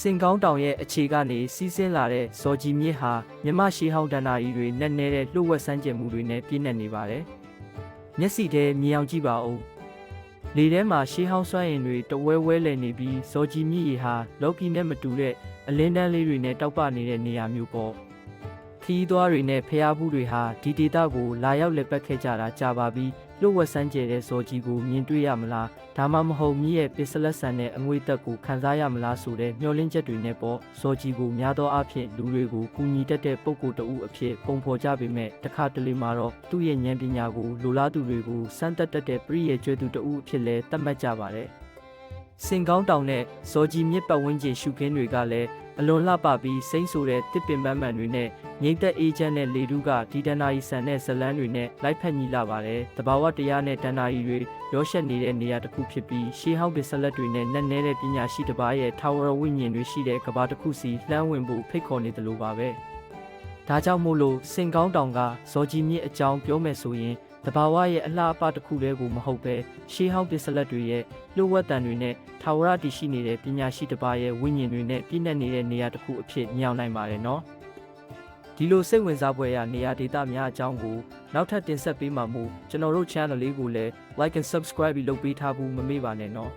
စင်ကောင်းတောင်ရဲ့အခြေကနေစီးဆင်းလာတဲ့ဇော်ကြီးမြစ်ဟာမြမရှေးဟောင်းတန်တာကြီးတွေနဲ့နေတဲ့လှုပ်ဝက်ဆန်းကျင်မှုတွေနဲ့ပြည့်နှက်နေပါတယ်။မျက်စိထဲမြင်အောင်ကြည့်ပါဦး။လေထဲမှာရှေးဟောင်းစွမ်းအင်တွေတဝဲဝဲလည်နေပြီးဇော်ကြီးမြစ်ရေဟာလော်ကီနဲ့မတူတဲ့အလင်းတန်းလေးတွေနဲ့တောက်ပနေတဲ့နေရာမျိုးပေါ့။ ခီးသွားတွေနဲ့ဖျားဘူးတွေဟာဒီဒေတာကိုလာရောက်လက်ပတ်ခဲ့ကြတာကြာပါပြီ။လှုပ်ဝက်ဆန်းကျယ်တဲ့ဇော်ကြီးကိုမြင်တွေ့ရမလားဒါမှမဟုတ်မြည့်ရဲ့ပစ္စလက်ဆန်နဲ့အငွေတက်ကိုခံစားရမလားဆိုတဲ့မျှော်လင့်ချက်တွေနဲ့ပေါ့ဇော်ကြီးကိုများသောအားဖြင့်လူတွေကိုကူညီတတ်တဲ့ပုံကိုယ်တဦးအဖြစ်ပုံဖော်ကြပေမဲ့တစ်ခါတလေမှာတော့သူ့ရဲ့ဉာဏ်ပညာကိုလိုလားသူတွေကိုစမ်းသက်တတ်တဲ့ပရိယေကျွဲသူတဦးအဖြစ်လဲသတ်မှတ်ကြပါတယ် စင်ကောင်းတောင်နဲ့ဇော်ကြီးမြစ်ပတ်ဝန်းကျင်ရှုခင်းတွေကလည်းအလွန်လှပပြီးစိမ့်ဆိုတဲ့တစ်ပင်ပန်းမှန်တွေနဲ့ငိမ့်သက်အေးချမ်းတဲ့လေတူးကဒီတနာရီဆန်တဲ့ဇလန်းတွေနဲ့လိုက်ဖက်ညီလာပါတယ်။တဘာဝတရားနဲ့တနာရီတွေရောရှက်နေတဲ့နေရာတစ်ခုဖြစ်ပြီးရှေးဟောင်းပစ္စလက်တွေနဲ့နက်နဲတဲ့ပညာရှိတစ်ပါးရဲ့ထာဝရဝိညာဉ်တွေရှိတဲ့ကဘာတစ်ခုစီလှမ်းဝင်ဖို့ဖိတ်ခေါ်နေတယ်လို့ပါပဲ။ဒါကြောင့်မို့လို့စင်ကောင်းတောင်ကဇော်ကြီးမြစ်အကြောင်းပြောမယ်ဆိုရင်တဘာဝရဲ့အလှအပတစ်ခုတည်းကိုမဟုတ်ပဲရှေးဟောင်းပစ္စလက်တွေရဲ့လှုပ်ဝက်တံတွေနဲ့ ထာဝရတည်ရှိနေတဲ့ပညာရှိတစ်ပါးရဲ့ဝိညာဉ်တွေနဲ့ပြည့်နှက်နေတဲ့နေရာတစ်ခုအဖြစ်ညှောင်းနိုင်ပါတယ်နော်ဒီလိုစိတ်ဝင်စားဖွယ်ရာနေရာဒေသများအကြောင်းကိုနောက်ထပ်တင်ဆက်ပေးမှာမို့ကျွန်တော်တို့ channel လေးကိုလည်း like and subscribe ပြီးလုပ်ပေးထားဖို့မမေ့ပါနဲ့နော်